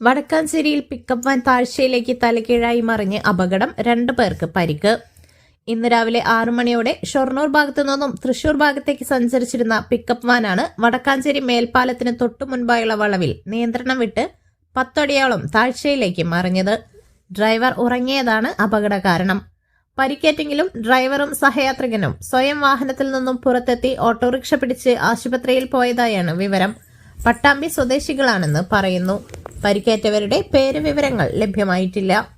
വടക്കാഞ്ചേരിയിൽ pickup van താഴ്ചയിലേക്ക് തലകീഴായി മറിഞ്ഞ് അപകടം രണ്ടു പേർക്ക് പരിക്ക്. ഇന്ന് രാവിലെ ആറു മണിയോടെ ഷൊർണൂർ ഭാഗത്തു നിന്നും തൃശൂർ ഭാഗത്തേക്ക് സഞ്ചരിച്ചിരുന്ന പിക്കപ്പ് വാനാണ് വടക്കാഞ്ചേരി മേൽപ്പാലത്തിന് തൊട്ടു മുൻപായുള്ള വളവിൽ നിയന്ത്രണം വിട്ട് പത്തടിയോളം താഴ്ചയിലേക്ക് മറിഞ്ഞത്. ഡ്രൈവർ ഉറങ്ങിയതാണ് അപകട കാരണം. പരിക്കേറ്റെങ്കിലും ഡ്രൈവറും സഹയാത്രികനും സ്വയം വാഹനത്തിൽ നിന്നും പുറത്തെത്തി ഓട്ടോറിക്ഷ പിടിച്ച് ആശുപത്രിയിൽ പോയതായാണ് വിവരം. പട്ടാമ്പി സ്വദേശികളാണെന്ന് പറയുന്നു. പരിക്കേറ്റവരുടെ പേര് വിവരങ്ങൾ ലഭ്യമായിട്ടില്ല.